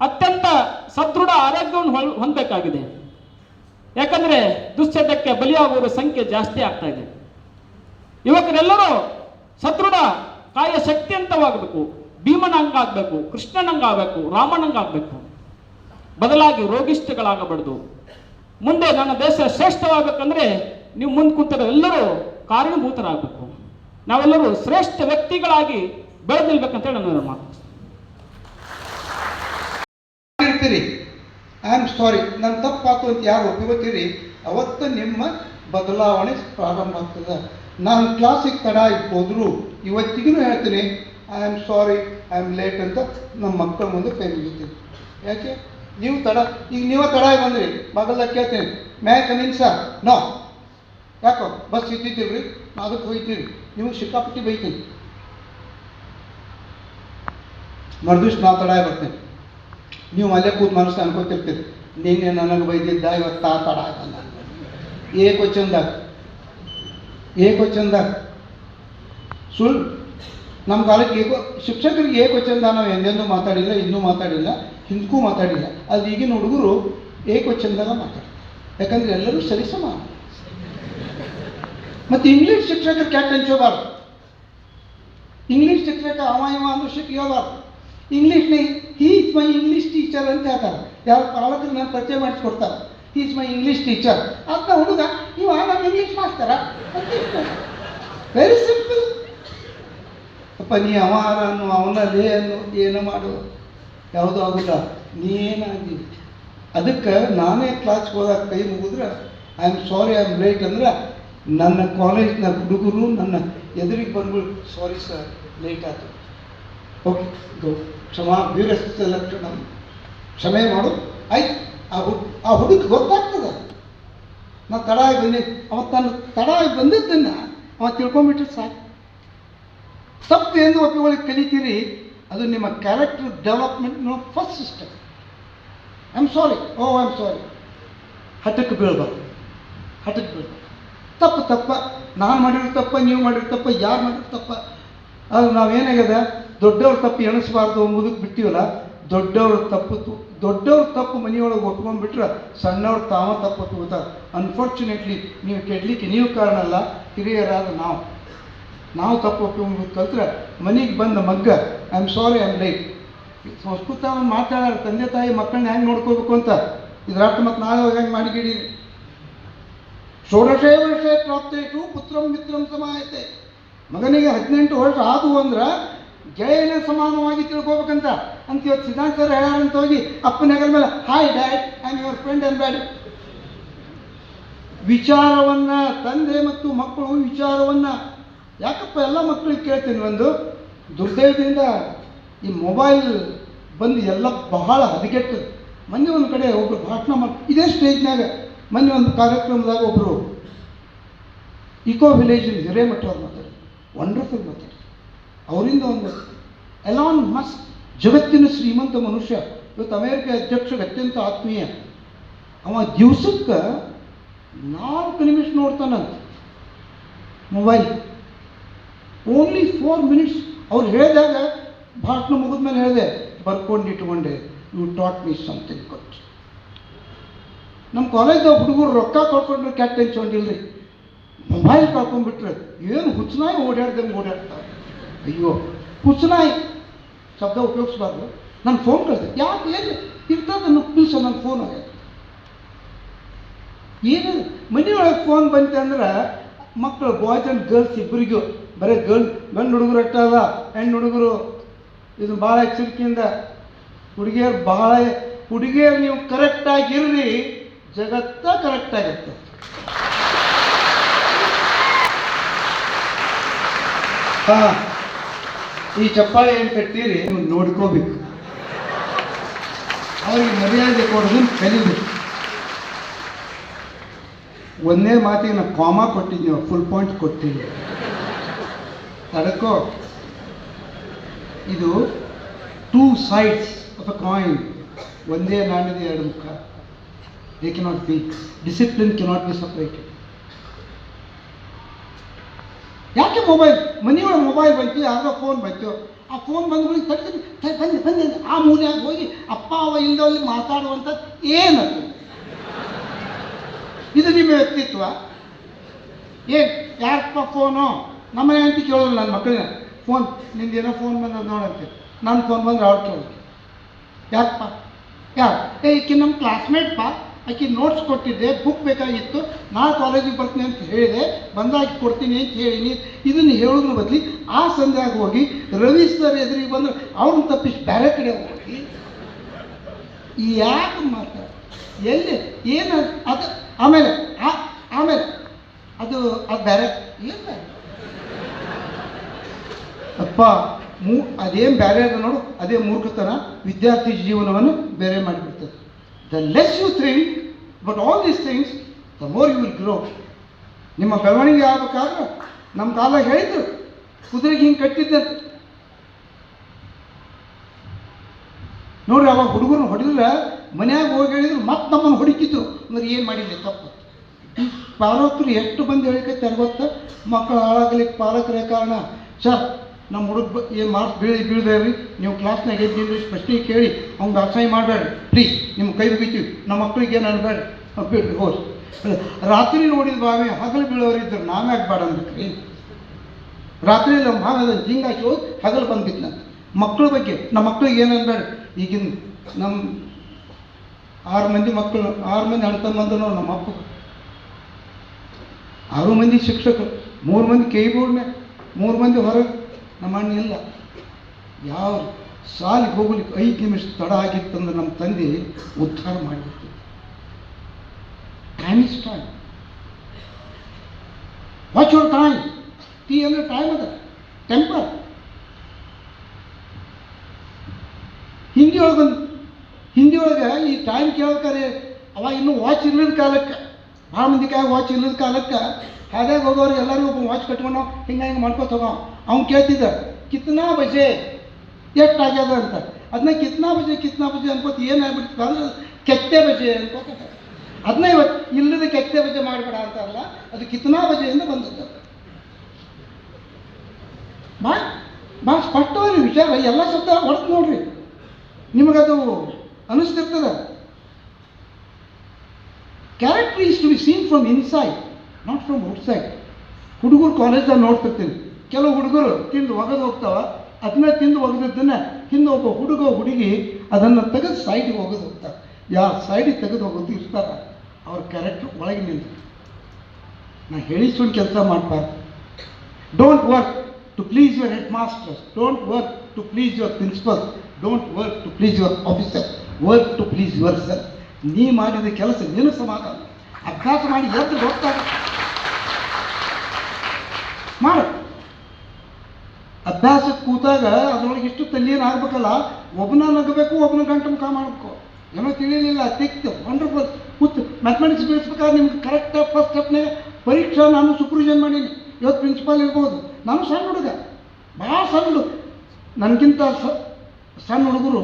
ಅತ್ಯಂತ ಸದೃಢ ಆರೋಗ್ಯವನ್ನು ಹೊಂದಬೇಕಾಗಿದೆ. ಯಾಕಂದರೆ ದುಶ್ಚಟಕ್ಕೆ ಬಲಿಯಾಗುವವರ ಸಂಖ್ಯೆ ಜಾಸ್ತಿ ಆಗ್ತಾ ಇದೆ. ಯುವಕರೆಲ್ಲರೂ ಸದೃಢ ಕಾಯ ಶಕ್ತಿಯಂತವಾಗಬೇಕು ಆಗಬೇಕು, ರಾಮನಂಗ ಆಗಬೇಕು. ಬದಲಾಗಿ ರೋಗಿಷ್ಠಗಳಾಗಬಾರ್ದು. ಮುಂದೆ ನನ್ನ ದೇಶ ಶ್ರೇಷ್ಠವಾಗಬೇಕಂದ್ರೆ ನೀವು ಮುಂದೆ ಕೂತಿರೋ ಎಲ್ಲರೂ ಕಾರಣಭೂತರಾಗಬೇಕು ನಾವೆಲ್ಲರೂ ಶ್ರೇಷ್ಠ ವ್ಯಕ್ತಿಗಳಾಗಿ ಬೆಳೆದಿಲ್ಬೇಕಂತೇಳಿ ನನ್ನ ಮಾತು. ಐ ಆಮ್ ಸಾರಿ ನನ್ನ ತಪ್ಪಾತು ಅಂತ ಯಾರು ಒಪ್ಪಿಕೊತೀರಿ? ಅವತ್ತು ನಿಮ್ಮ ಬದಲಾವಣೆ ಪ್ರಾರಂಭ ಆಗ್ತದೆ. ನಾನು ಕ್ಲಾಸಿಗೆ ತಡ ಹೋದ್ರು ಇವತ್ತಿಗೂ ಹೇಳ್ತೀನಿ I am sorry I am late ಅಂತ ನಮ್ಮ ಮಕ್ಕಳ ಮುಂದೆ ಕೈ ಮುಗಿತೀನಿ. ಯಾಕೆ? ನೀವು ತಡ, ಈಗ ನೀವೇ ತಡ ಬಂದ್ರಿ ಮಗಲ್ದಾಗ ಕೇಳ್ತೀನಿ. May come in sir no ಯಾಕೋ, ಬಸ್ ಇದ್ದಿದ್ದಿಲ್ರಿ? ನಾ ಅದಕ್ಕೆ ಹೋಗ್ತೀವಿ ನೀವು ಸಿಕ್ಕಾಪಟ್ಟಿ ಬೈತೀನಿ. ಮರ್ದಿವ್ಸ ನಾವು ತಡ ಬರ್ತೇನೆ. ನೀವು ಅಲ್ಲೇ ಕೂತ್ ಮನಸ್ಸು ಅನ್ಕೋತಿರ್ತೀರಿ. ನಿನ್ನೆ ನನಗೆ ಬೈದಿದ್ದ ಇವತ್ತು ಆ ತಡ ಆಗಲ್ಲ ಏಕೋ ಚಂದ ಏಕೋ ಚಂದ ನಮ್ಮ ಕಾಲಕ್ಕೆ ಏಕೋ, ಶಿಕ್ಷಕರಿಗೆ ಏಕೋ ಚಂದ ನಾವು ಎಂದೆಂದೂ ಮಾತಾಡಿಲ್ಲ, ಇನ್ನೂ ಮಾತಾಡಿಲ್ಲ ಹಿಂದಕ್ಕೂ ಮಾತಾಡಿಲ್ಲ. ಅದು ಈಗಿನ ಹುಡುಗರು ಏಕೋ ಮಾತಾಡ್ತಾರೆ. ಯಾಕಂದ್ರೆ ಎಲ್ಲರೂ ಸರಿಸಮಾನ ಮತ್ತು ಇಂಗ್ಲೀಷ್ ಶಿಕ್ಷಕರು ಕ್ಯಾಟ್ ಹಂಚೋಬಾರ್ದು ಇಂಗ್ಲೀಷ್ ಶಿಕ್ಷಕ ಅವ ಇವ ಶಿಕ್ಷಕಬಾರ್ದು ಇಂಗ್ಲೀಷ್ನೇ ಈಸ್ ಮೈ ಇಂಗ್ಲೀಷ್ ಟೀಚರ್ ಅಂತ ಹೇಳ್ತಾರೆ. ಯಾವ ಪಾಲಕರು ನಾನು ಪರಿಚಯ ಮಾಡಿಸ್ಕೊಡ್ತಾರೆ. ಈಸ್ ಮೈ ಇಂಗ್ಲೀಷ್ ಟೀಚರ್ ಅಂತ ಹುಡುಗ, ನೀವು ನಮ್ಮ ಇಂಗ್ಲೀಷ್ ಅಂತ ವೆರಿ ಸಿಂಪಲ್ ಅಪ್ಪ, ನೀ ಅವಾರ ಅನ್ನು ಅವನ ಲೇ ಅನ್ನು ಏನು ಮಾಡು ಯಾವುದೂ ನೀ ಏನಾಗಿ ಅದಕ್ಕೆ ನಾನೇ ಕ್ಲಾಸ್ಗೆ ಹೋದಾಗ ಕೈ ಮುಗಿದ್ರೆ I am sorry I am late ಅಂದ್ರೆ, ನನ್ನ ಕಾಲೇಜ್ನ ಹುಡುಗರು ನನ್ನ ಎದುರಿಗೆ ಬಂದ್ಬಿಟ್ಟು ಸಾರಿ ಸರ್ ಲೇಟ್ ಆಯಿತು. ಓಕೆ ಗೋ ಕ್ಷಮಾ ವೀರಸ್ಥ ಲಕ್ಷಣ. ಕ್ಷಮೆ ಮಾಡು, ಆಯ್ತು. ಆ ಹುಡ್ ಆ ಹುಡುಗ ಗೊತ್ತಾಗ್ತದೆ. ನಾ ತಡ ಆಗಿ ಬಂದಿ ಅವತ್ತು ನಾನು ತಡ ಆಗಿ ಬಂದಿದ್ದನ್ನು ಅವ ತಿಳ್ಕೊಂಬಿಟ್ರೆ ಸಾಕು. ತಪ್ಪು ಎಂದು ಒಪ್ಪಿಕೊಳ್ಳಿ, ಕಲಿತೀರಿ. ಅದು ನಿಮ್ಮ character ಡೆವಲಪ್ಮೆಂಟ್ನ first system I am sorry oh I am sorry ಹಠಕ್ಕೆ ಬೀಳ್ಬಾರ್ದು. ಹಠಕ್ಕೆ ಬೀಳ್ಬಾರ್ದು. ತಪ್ಪು ತಪ್ಪ. ನಾನು ಮಾಡಿರೋ ತಪ್ಪ, ನೀವು ಮಾಡಿರೋ ತಪ್ಪ, ಯಾರು ಮಾಡಿರೋ ತಪ್ಪ. ಅದು ನಾವೇನಾಗ್ಯದ ದೊಡ್ಡವ್ರ ತಪ್ಪು ಎಣಿಸ್ಬಾರ್ದು ಅಂಬುದಕ್ಕೆ ಬಿಟ್ಟಿವಲ್ಲ, ದೊಡ್ಡವ್ರ ತಪ್ಪು ದೊಡ್ಡವ್ರ ತಪ್ಪು ಮನೆಯೊಳಗೆ ಒಪ್ಕೊಂಡ್ಬಿಟ್ರೆ ಸಣ್ಣವ್ರು ತಾವ ತಪ್ಪು ತೂಗುತ್ತಾರೆ ಅನ್ಫಾರ್ಚುನೇಟ್ಲಿ ನೀವು ಕೆಡ್ಲಿಕ್ಕೆ ನೀವು ಕಾರಣ ಅಲ್ಲ, ಹಿರಿಯರಾದ ನಾವು. ನಾವು ತಪ್ಪು ಒಪ್ಕೊಂಡು ಕಲ್ತ್ರೆ ಮನೆಗೆ ಬಂದ ಮಗ್ಗ I am sorry I am late Sanskrit ಅವ್ನು ಮಾತಾಡೋರು ತಂದೆ ತಾಯಿ ಮಕ್ಕಳನ್ನ ಹೆಂಗೆ ನೋಡ್ಕೋಬೇಕು ಅಂತ? ಇದ್ರ ಅರ್ಥ ಮತ್ತು ನಾಳೆ ಹೆಂಗೆ ಮಾಡಿಗಿಡಿ ಷೋಡಶೇ ವರ್ಷ ಪ್ರಾಪ್ತೇಶು ಪುತ್ರಂ ಮಿತ್ರಂ ಸಮಾಯತೆ. ಮಗನಿಗೆ ಹದಿನೆಂಟು ವರ್ಷ ಆದವು ಅಂದ್ರೆ ಗೆಳೆಯನ ಸಮಾನವಾಗಿ ತಿಳ್ಕೊಬೇಕಂತ ಅಂತ ಇವತ್ತು ಸಿದ್ಧಾಂತ ಸರ್ ಹೇಳಂತ ಹೋಗಿ ಅಪ್ಪನ ಮೇಲೆ hi dad I your friend and bad ವಿಚಾರವನ್ನ ತಂದೆ ಮತ್ತು ಮಕ್ಕಳು ವಿಚಾರವನ್ನ, ಯಾಕಪ್ಪ ಎಲ್ಲ ಮಕ್ಕಳಿಗೆ ಕೇಳ್ತೀನಿ ಒಂದು ದುರ್ದೈವದಿಂದ ಈ ಮೊಬೈಲ್ ಬಂದು ಎಲ್ಲ ಬಹಳ ಹದಗೆಟ್ಟದು ಮೊನ್ನೆ ಒಂದು ಕಡೆ ಒಬ್ಬರು ಭಾಷಣ ಮಾಡಿ, ಇದೇ ಸ್ಟೇಜ್ನಾಗ ಮೊನ್ನೆ ಒಂದು ಕಾರ್ಯಕ್ರಮದಾಗ ಒಬ್ಬರು ಇಕೋ ವಿಲೇಜ್ ಹಿರೇಮಠ ಅವ್ರು ಮಾತಾಡಿ ವಂಡರ್ಫುಲ್ ಮಾತಾಡಿ ಅವರಿಂದ ಒಂದು ಎಲಾನ್ ಮಸ್ಕ್ ಜಗತ್ತಿನ ಶ್ರೀಮಂತ ಮನುಷ್ಯ. ಇವತ್ತು ಅಮೇರಿಕ ಅಧ್ಯಕ್ಷ, ಅತ್ಯಂತ ಆತ್ಮೀಯ. ಅವ ದಿವ್ಸಕ್ಕೆ ನಾಲ್ಕು ನಿಮಿಷ ನೋಡ್ತಾನಂತ. ಮೊಬೈಲ್ ಓನ್ಲಿ ಫೋರ್ ಮಿನಿಟ್ಸ್ ಅವ್ರು ಹೇಳಿದಾಗ ಭಾಷಣ ಮುಗಿದ್ಮೇಲೆ ಹೇಳಿದೆ, ಬರ್ಕೊಂಡು ಇಟ್ಕೊಂಡೆ ಯು ಟಾಟ್ ಮೀ ಸಮಥಿಂಗ್ ಕೊಟ್ಟು ನಮ್ಮ ಕಾಲೇಜ್ದಾಗ ಹುಡುಗರು ರೊಕ್ಕ ಕಳ್ಕೊಂಡ್ರೆ ಕೆಟ್ಟ ಹಂಚ್ಕೊಂಡಿಲ್ರಿ ಮೊಬೈಲ್ ಕಳ್ಕೊಂಡ್ಬಿಟ್ರೆ, ಏನು ಹುಚ್ಚನಾಗಿ ಓಡಾಡ್ದಂಗೆ ಓಡಾಡ್ತಾರೆ ಅಯ್ಯೋ ಕುಸನಾಯ್ ಶಬ್ದ ಉಪಯೋಗಿಸ್ಬಾರ್ದು. ನನ್ನ ಫೋನ್ ಕಳಿದೆ ಯಾಕೆ ಏನು ಇರ್ತದೆ ನನ್ನ ಪ್ಲೀಸ್ ನನ್ನ ಫೋನ್ ಆಗ್ಯದ ಏನು? ಮನೆಯೊಳಗೆ ಫೋನ್ ಬಂತೆ ಅಂದ್ರೆ ಮಕ್ಕಳು ಬಾಯ್ಸ್ ಆ್ಯಂಡ್ ಗರ್ಲ್ಸ್ ಇಬ್ಬರಿಗೂ. ಬರೀ ಗರ್ಲ್ ಗಂಡು ಹುಡುಗರು ಅಷ್ಟಲ್ಲ ಹೆಣ್ಣು ಹುಡುಗರು. ಇದನ್ನು ಭಾಳ ಎಚ್ಚರಿಕೆಯಿಂದ. ಹುಡುಗಿಯರು ಭಾಳ ಹುಡುಗಿಯರು ನೀವು ಕರೆಕ್ಟಾಗಿರ್ರಿ ಜಗತ್ತ ಕರೆಕ್ಟ್ ಆಗತ್ತೆ. ಹಾಂ. ಈ ಚಪ್ಪಾಳೆ ಏನು ಕಟ್ಟೀರಿ ನೀವು ನೋಡ್ಕೋಬೇಕು. ಅವ್ರಿಗೆ ಮರ್ಯಾದೆ ಕೊಡೋದನ್ನ ಕಲಿಬೇಕು ಒಂದೇ ಮಾತಿಗೆ ನಾವು ಕಾಮ ಕೊಟ್ಟಿದ್ದೀವಿ ಫುಲ್ ಪಾಯಿಂಟ್ ಕೊಟ್ಟಿದ್ದೀವಿ ತಡಕೋ. ಇದು two sides of a coin ಒಂದೇ ನಾಣ್ಯದ ಎರಡು ಮುಖ. They cannot be discipline cannot be separated ಯಾಕೆ ಮೊಬೈಲ್ ಮನೆಯೊಳಗೆ ಮೊಬೈಲ್ ಬಂತು ಯಾರೋ ಫೋನ್ ಬಂತು. ಆ ಫೋನ್ ಬಂದ್ಬಿಡಿ ತಡ್ತೀನಿ ಬನ್ನಿ ಬನ್ನಿ ಆ ಮೂಲೆಯಾಗಿ ಹೋಗಿ ಅಪ್ಪ ಅವ ಇಲ್ಲದಲ್ಲಿ ಮಾತಾಡುವಂಥದ್ದು ಏನದು ಇದು ನಿಮ್ಮ ವ್ಯಕ್ತಿತ್ವ. ಏನು, ಯಾರಪ್ಪ ಫೋನು ನಮ್ಮ ಮನೆ ಅಂತ ಕೇಳೋಲ್ಲ ನನ್ನ ಮಕ್ಕಳನ್ನ ಫೋನ್ ನಿಂದು ಏನೋ ಫೋನ್ ಬಂದ ನೋಡಂತೆ. ನನ್ನ ಫೋನ್ ಬಂದ್ರೆ ಅವ್ರು ಕೇಳೋದು ಯಾಕಪ್ಪ? ಯಾರು? ಏ, ಈಕೆ ನಮ್ಮ ಕ್ಲಾಸ್ಮೇಟ್ ಪಾ? ಆಕಿ ನೋಟ್ಸ್ ಕೊಟ್ಟಿದ್ದೆ ಬುಕ್ ಬೇಕಾಗಿತ್ತು. ನಾ ಕಾಲೇಜಿಗೆ ಬರ್ತೀನಿ ಅಂತ ಹೇಳಿದೆ. ಬಂದಾಗ ಕೊಡ್ತೀನಿ ಅಂತ ಹೇಳಿನಿ. ಇದನ್ನು ಹೇಳೋದ್ರ ಬದಲಿ ಆ ಸಂಧ್ಯಾಗ ಹೋಗಿ ರವಿ ಸರ್ ಎದುರಿಗೆ ಬಂದ್ರೆ ಅವ್ರನ್ನ ತಪ್ಪಿಸಿ ಬೇರೆ ಕಡೆ ಹೋಗಿ. ಯಾಕೆ ಮಾತಾಡ? ಎಲ್ಲಿ? ಏನು? ಅದು ಆಮೇಲೆ ಆಮೇಲೆ. ಅದು ಅದು ಬೇರೆ ಇಲ್ಲ ಅಪ್ಪ, ಮೂ, ಅದೇನು ಬೇರೆ ನೋಡು. ಅದೇ ಮೂರ್ಖತನ. ವಿದ್ಯಾರ್ಥಿ ಜೀವನವನ್ನು ಬೇರೆ ಮಾಡಿಬಿಡ್ತದೆ. The less you think but all these things the more you will grow. ನಿಮ್ಮ ಬೆಳವಣಿಗೆ ಕಾರಣ ನಮ್ಮ ಕಾಲ ಹೇಳಿದ್ರು ಕುದುರೆಗೆ ಹಿಂಗೆ ಕಟ್ಟಿದ್ದೆ. ನೋಡ್ರಿ, ಅವಾಗ ಹುಡುಗರು ಹೊಡೆದ್ರೆ ಮನ್ಯಾಗ ಹೋಗಿ ಹೇಳಿದ್ರು, ಮತ್ತೆ ನಮ್ಮನ್ನು ಹೊಡಿತಿದ್ರು ಅಂದ್ರೆ ಏನು ಮಾಡಿದ್ದೆ ತಪ್ಪು. ಪಾಲಕರು ಎಷ್ಟು ಮಂದಿ ಹೇಳಿಕೆ ಗೊತ್ತಾ ಮಕ್ಕಳು ಹಾಳಾಗಲಿಕ್ಕೆ ಪಾಲಕರೇ ಕಾರಣ. ಸರ್ ನಮ್ಮ ಹುಡುಗ ಏನು ಮಾರ್ಕ್ಸ್ ಬೀಳಿ ರೀ ನೀವು ಕ್ಲಾಸ್ನಾಗ ಇದ್ದೀನಿ ಸ್ಪಷ್ಟಿ ಕೇಳಿ, ಅವ್ನಿಗೆ ಅಸಹ್ಯ ಮಾಡಬೇಡ್ರಿ. ಪ್ಲೀಸ್ ನಿಮ್ಮ ಕೈ ಮುಗಿತೀವಿ. ನಮ್ಮ ಮಕ್ಕಳಿಗೆ ಏನು ಅನ್ಬೇಡ್ರಿ? ಬೀಳ್ರಿ ಹೋಗಿ ರಾತ್ರಿ ನೋಡಿದ ಬಾವಿ ಹಗಲು ಬೀಳೋರಿದ್ರು ನಾನು ಬೇಡ ಅನ್ಬೇಕ್ರಿ ರಾತ್ರಿ ನಮ್ಮ ಭಾಗದ ಜಿಂಗಾಕಿ ಹೋಗಿ ಹಗಲು ಬಂದ್ಬಿತ್ತು ನಾನು ಮಕ್ಕಳ ಬಗ್ಗೆ, ನಮ್ಮ ಮಕ್ಕಳಿಗೆ ಏನು ಅನ್ಬೇಡ ಈಗಿನ ನಮ್ಮ ಆರು ಮಂದಿ ಮಕ್ಕಳು ಆರು ಮಂದಿ ಬಂದನು ನಮ್ಮ ಅಪ್ಪ. ಆರು ಮಂದಿ ಶಿಕ್ಷಕರು, ಮೂರು ಮಂದಿ ಕೈ ಬೋರ್ಡ್ನೆ ಮೂರು ಮಂದಿ ಹೊರಗೆ. ನಮ್ಮ ಅಣ್ಣ ಇಲ್ಲ. ಯಾವ ಸಾಲಿಗೆ ಹೋಗ್ಲಿಕ್ಕೆ ಐದು ನಿಮಿಷ ತಡ ಆಗಿತ್ತಂದ್ರೆ ನಮ್ಮ ತಂದೆ ಉದ್ಧಾರ ಮಾಡಿಬಿಡ್ತು. Time is time watch your time tea ಅಂದರೆ ಟೈಮ್ ಅದ. ಟೆಂಪರ್ ಹಿಂದಿ ಒಳಗೊಂದು ಹಿಂದಿ ಒಳಗೆ ಈ ಟೈಮ್ ಕೇಳ್ಬೇಕಾರೆ ಅವಾಗ ಇನ್ನೂ ವಾಚ್ ಇಲ್ಲದ ಕಾಲಕ್ಕೆ. ಭಾಳ ಮಂದಿ ಕಾಯಿ ವಾಚ್ ಇಲ್ಲದ ಕಾಲಕ್ಕೆ. ಹಾಗಾಗಿ ಹೋಗೋರು ಎಲ್ಲರಿಗೂ ಒಬ್ಬ ವಾಚ್ ಕಟ್ಕೊಂಡು ಹಿಂಗೆ ಹಿಂಗೆ ಮಾಡ್ಕೊತ ಹೋಗೋ ಅವ್ನು ಕೇಳ್ತಿದ್ದ, ಕಿತ್ನಾ ಬಜೆ? ಎಷ್ಟಾಗ್ಯದ? ಅಂತ. ಅದನ್ನ ಕಿತ್ನಾ ಬಜೆ ಕಿತ್ನಾ ಬಜೆ ಅನ್ಕೋತ ಏನು ಆಗ್ಬಿಡ್ತದೆ ಅಂದ್ರೆ ಕೆತ್ತೆ ಬಜೆ ಅನ್ಕೋತ. ಅದನ್ನ ಇವತ್ತು ಇಲ್ಲದ ಕೆತ್ತೆ ಬಜೆ ಮಾಡಬೇಡ ಅಲ್ಲ ಅದು ಕಿತ್ನಾ ಬಜೆಯಿಂದ ಬಂದದ್ದು. ಬಾ ಭಾಳ ಸ್ಪಷ್ಟವಾದ ವಿಚಾರ, ಎಲ್ಲ ಶಬ್ದ ಹೊಡೆದು ನೋಡ್ರಿ. ನಿಮಗದು ಅನಿಸ್ತಿರ್ತದ? Character is to be seen from inside not from outside ಹುಡುಗರು ಕಾಲೇಜ್ದಾಗ ನೋಡ್ತಿರ್ತೀನಿ. ಕೆಲವು ಹುಡುಗರು ತಿಂದು ಒಗೆದು ಹೋಗ್ತಾವ ಅದನ್ನ ತಿಂದು ಒಗೆದಿದ್ದನ್ನ ಹಿಂದೆ ಒಬ್ಬ ಹುಡುಗ ಹುಡುಗಿ ಅದನ್ನು ತೆಗೆದು ಸೈಡಿಗೆ ಒಗೆದು ಹೋಗ್ತಾರೆ ಯಾರು ಸೈಡಿಗೆ ತೆಗೆದು ಹೋಗೋದು ಇರ್ತಾರ, ಅವ್ರು ಕ್ಯಾರೆಕ್ಟರ್ ಒಳಗೆ ನಿಂತು. ನಾ ಹೇಳಿಸ್ಕೊಂಡು ಕೆಲಸ ಮಾಡ್ಬಾರ್ದು. Don't work to please your headmasters don't work to please your principal don't work to please your officer work to please your sir ನೀ ಮಾಡಿದ ಕೆಲಸ ನೀನು ಸಮಾಧಾನ. ಅಭ್ಯಾಸ ಮಾಡಿ ಎದ್ದು ಹೋಗ್ತಾರೆ ಮಾಡು ಅಭ್ಯಾಸಕ್ಕೆ ಕೂತಾಗ ಅದರೊಳಗೆ ಇಷ್ಟು ತಲ್ಲಿಯನ್ನು ಆಗ್ಬೇಕಲ್ಲ ಒಬ್ಬನ ನಗಬೇಕು ಒಬ್ಬನ ಗಂಟು ಮುಖ ಮಾಡಬೇಕು. ಏನೋ ತಿಳಿಲಿಲ್ಲ, ತಿಕ್ತು ವಂಡರ್ಫುಲ್ ಕೂತು ಮ್ಯಾಥಮೆಟಿಕ್ಸ್ ಬೆಳೆಸ್ಬೇಕಾದ್ರೆ ನಿಮ್ಗೆ ಕರೆಕ್ಟ್ ಫಸ್ಟ್ ಸ್ಟೆಪ್ನಾಗ ಪರೀಕ್ಷಾ ನಾನು ಸೂಪರ್ವಿಷನ್ ಮಾಡೀನಿ. ಇವತ್ತು ಪ್ರಿನ್ಸಿಪಾಲ್ ಇರ್ಬೋದು. ನಾನು ಸಣ್ಣ ಹುಡುಗ. ಭಾಳ ಸಣ್ಣ ನನಗಿಂತ ಸಣ್ಣ ಹುಡುಗರು,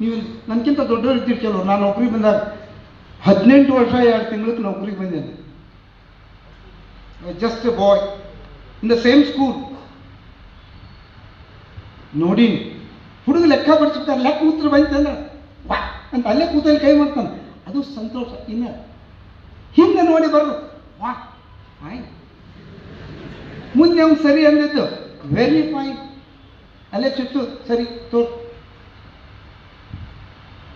ನೀವು ನನಗಿಂತ ದೊಡ್ಡವರು ಇದ್ದೀರಿ ಕೆಲವರು. ನಾನು ನೌಕರಿಗೆ ಬಂದಾಗ ಹದಿನೆಂಟು ವರ್ಷ, ಎರಡು ತಿಂಗಳಿಗೆ ನೌಕರಿಗೆ ಬಂದಿದ್ದೆ. Just boy in the same school ನೋಡೀನಿ. ಹುಡುಗ ಲೆಕ್ಕ ಬಡಿಸ್ಬಿಡ್ತಾರೆ ಲೆಕ್ಕ ಉತ್ತರ ಬಂತಂದ್ರೆ ವಾ, ಅಂತ ಅಲ್ಲೇ ಕೂತಲ್ಲಿ ಕೈ ಮಾಡ್ತಾನೆ. ಅದು ಸಂತೋಷ, ಇನ್ನ ಹಿಂದೆ ನೋಡಿ ಬರೋದು, ವಾ ಫೈನ್ ಮುಂದೆ ಅವ್ನು ಸರಿ ಅಂದಿದ್ದು ವೆರಿ ಫೈನ್ ಅಲ್ಲೇ ಚಿಟ್ಟು ಸರಿ, ತೋ.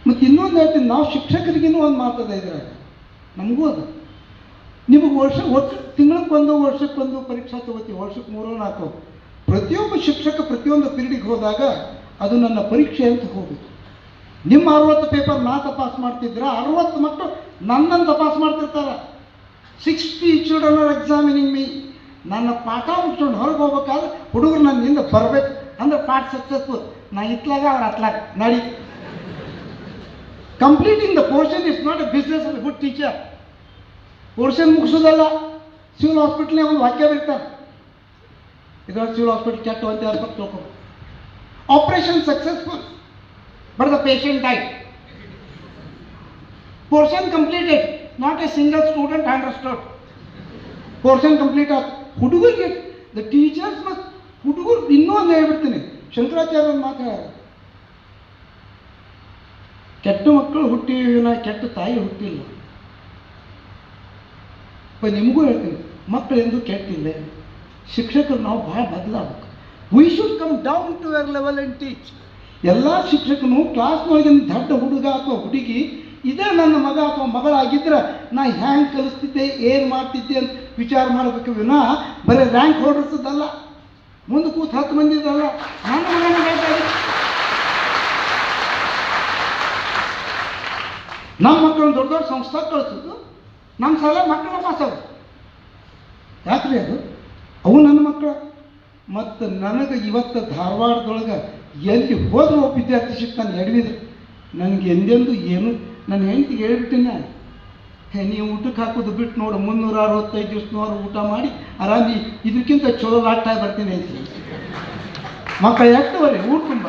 ಮತ್ತು ಇನ್ನೊಂದು ಹೇಳ್ತೀನಿ, ನಾವು ಶಿಕ್ಷಕರಿಗಿನ್ನೂ ಒಂದು ಮಾತದ ಇದ್ರಾಗ ನಮಗೂ ಅದು. ನಿಮಗೆ ವರ್ಷ ವರ್ಷ, ತಿಂಗಳಕ್ಕೊಂದು, ವರ್ಷಕ್ಕೊಂದು ಪರೀಕ್ಷಾ ತಗೋತೀವಿ ವರ್ಷಕ್ಕೆ ಮೂರು ನಾಲ್ಕು. ಪ್ರತಿಯೊಬ್ಬ ಶಿಕ್ಷಕ ಪ್ರತಿಯೊಂದು ಪೀರಿಯಡಿಗೆ ಹೋದಾಗ ಅದು ನನ್ನ ಪರೀಕ್ಷೆ ಅಂತ ಹೋಗುತ್ತೆ ನಿಮ್ಮ ಅರವತ್ತು ಪೇಪರ್ ನಾ ತಪಾಸ್ ಮಾಡ್ತಿದ್ರೆ ಅರವತ್ತು ಮಕ್ಕಳು ನನ್ನನ್ನು ತಪಾಸ್ ಮಾಡ್ತಿರ್ತಾರೆ. Sixty children are examining me ನನ್ನ ಪಾಠ ಮುಗಿಸ್ಕೊಂಡು ಹೊರಗೆ ಹೋಗ್ಬೇಕಾದ್ರೆ ಹುಡುಗರು ನನ್ನಿಂದ ಬರಬೇಕು. ಅಂದ್ರೆ ಪಾಠ ಸಕ್ಸಸ್ಫುಲ್ ನಾ ಇತ್ಲಾಗ ಅವ್ರು ಅತ್ಲಾಗ ನಡಿ. Completing the portion is not a business good teacher portion ಮುಗಿಸೋದಲ್ಲ. Civil ಹಾಸ್ಪಿಟ್ಲ್ನಾಗ ಒಂದು ವಾಕ್ಯ ಬರೀತಾರೆ. ಇದ್ರಲ್ಲಿ ಸಿವಿಲ್ ಹಾಸ್ಪಿಟಲ್ ಕೆಟ್ಟ ಅಂತ ಯಾರು ತಿಳ್ಕೊಬೇಕು operation successful but the patient die portion completed not a single student understood portion complete ಆದ ಹುಡುಗರಿಗೆ ದ ಟೀಚರ್ಸ್ ಮತ್ತು ಹುಡುಗರು ಇನ್ನೊಂದು ಹೇಳ್ಬಿಡ್ತೀನಿ ಶಂಕರಾಚಾರ್ಯ ಒಂದು ಮಾತು ಹೇಳ್ಯಾರ. ಕೆಟ್ಟ ಮಕ್ಕಳು ಹುಟ್ಟಿ ನಾ ಕೆಟ್ಟ ತಾಯಿ ಹುಟ್ಟಿಲ್ಲ ಪ ನಿಮಗೂ ಹೇಳ್ತೀನಿ ಮಕ್ಕಳು ಎಂದು ಕೆಟ್ಟಿಲ್ಲ ಶಿಕ್ಷಕರು ನಾವು ಭಾಳ ಬದಲಾಗಬೇಕು. We should come down to your level and teach ಎಲ್ಲ ಶಿಕ್ಷಕನು ಕ್ಲಾಸ್ನೊಳಗಿನ ದೊಡ್ಡ ಹುಡುಗ ಅಥವಾ ಹುಡುಗಿ, ಇದೇ ನನ್ನ ಮಗ ಅಥವಾ ಮಗಳಾಗಿದ್ದರೆ ನಾ ಹ್ಯಾಂಗೆ ಕಲಿಸ್ತಿದ್ದೆ, ಏನು ಮಾಡ್ತಿದ್ದೆ ಅಂತ ವಿಚಾರ ಮಾಡಬೇಕು ವಿನಃ ಬರೀ ರ್ಯಾಂಕ್ ಹೊರಡಿಸೋದಲ್ಲ. ಮುಂದೆ ಕೂತು ಹತ್ತು ಮಂದಿ ಇದಲ್ಲ ನನ್ನ ನಮ್ಮ ಮಕ್ಕಳನ್ನ ದೊಡ್ಡ ದೊಡ್ಡ ಸಂಸ್ಥೆ ಕಳಿಸೋದು. ನಮ್ಮ ಸಲ ಮಕ್ಕಳ ಮಾಸೋದು ಯಾಕ್ರಿ ಅದು? ಅವು ನನ್ನ ಮಕ್ಕಳು. ಮತ್ತು ನನಗೆ ಇವತ್ತು ಧಾರವಾಡದೊಳಗೆ ಎಲ್ಲಿ ಹೋದರೂ ಒಬ್ಬ ವಿದ್ಯಾರ್ಥಿ ಸಿಗ್ತಾನೆ ಎಡವಿದ್ರೆ ನನಗೆ ಎಂದೆಂದು ಏನು? ನನ್ನ ಹೆಂಡತಿಗೆ ಹೇಳ್ಬಿಟ್ಟಿನ ಹೇ, ನೀವು ಊಟಕ್ಕೆ ಹಾಕೋದು ಬಿಟ್ಟು ನೋಡು, ಮುನ್ನೂರ ಅರವತ್ತೈದು ದಿವಸನವರು ಊಟ ಮಾಡಿ ಆರಾಮಿ ಇದಕ್ಕಿಂತ ಚಲೋ ಲಾಟ ಆಗಿ ಬರ್ತೀನಿ ಅಂತ ಮಕ್ಕಳು ಬರ್ರಿ ಊಟ ತುಂಬ